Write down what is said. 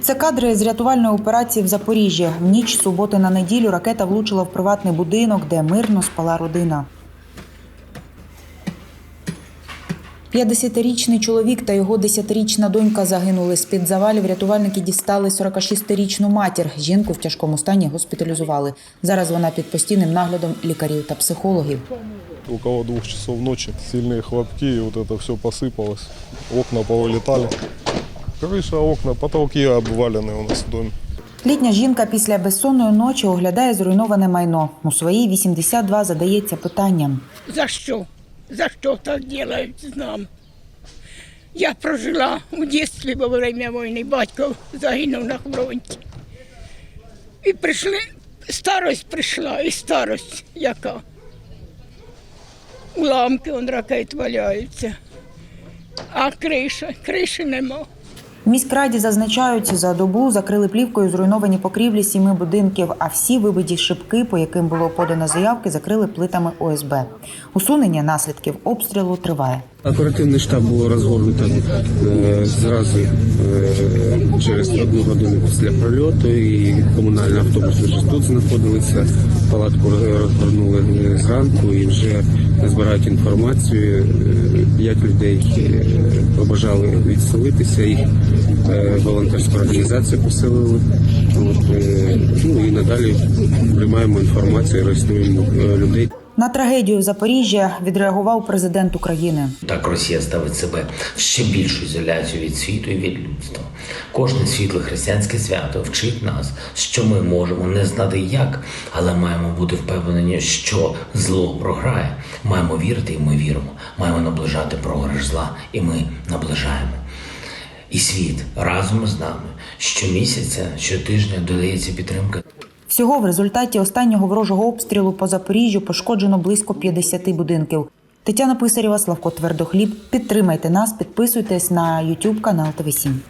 Це кадри з рятувальної операції в Запоріжжі. В ніч з суботи на неділю ракета влучила в приватний будинок, де мирно спала родина. 50-річний чоловік та його 10-річна донька загинули. З-під завалів рятувальники дістали 46-річну матір. Жінку в тяжкому стані госпіталізували. Зараз вона під постійним наглядом лікарів та психологів. Около двух часов ночи сильные хлопки, и вот это все посыпалось. Окна повылетали. Крыша, окна, потолки обвалены у нас в доме. Літня жінка після безсонної ночі оглядає зруйноване майно. У своїй 82 задається питанням. За що? За що так делають з нами? Я прожила у дитинстві во время війни, батько загинув на фронті. І прийшли, старость прийшла, і старость яка. Уламки он ракет валяються. А криша, криші нема. Міськраді зазначають, за добу закрили плівкою зруйновані покрівлі сіми будинків, а всі вибиті шибки, по яким було подано заявки, закрили плитами ОСБ. Усунення наслідків обстрілу триває. Оперативний штаб було розгорнуто е, зразу е, через одну годину після прильоту, і комунальний автобус вже тут знаходилися. Палатку розгорнули е, зранку і вже збирають інформацію. Е, П'ять людей е, побажали відселитися, їх волонтерську організацію поселили. От, ну і надалі приймаємо інформацію, реєструємо людей. На трагедію Запоріжжя відреагував президент України. Так Росія ставить себе в ще більшу ізоляцію від світу і від людства. Кожне світле християнське свято вчить нас, що ми можемо не знати як, але маємо бути впевнені, що зло програє. Маємо вірити, і ми віримо. Маємо наближати програш зла, і ми наближаємо. І світ разом з нами щомісяця, щотижня додається підтримка. Всього в результаті останнього ворожого обстрілу по Запоріжжю пошкоджено близько 50 будинків. Тетяна Писарєва, Славко Твердохліб. Підтримайте нас, підписуйтесь на YouTube канал ТВ 7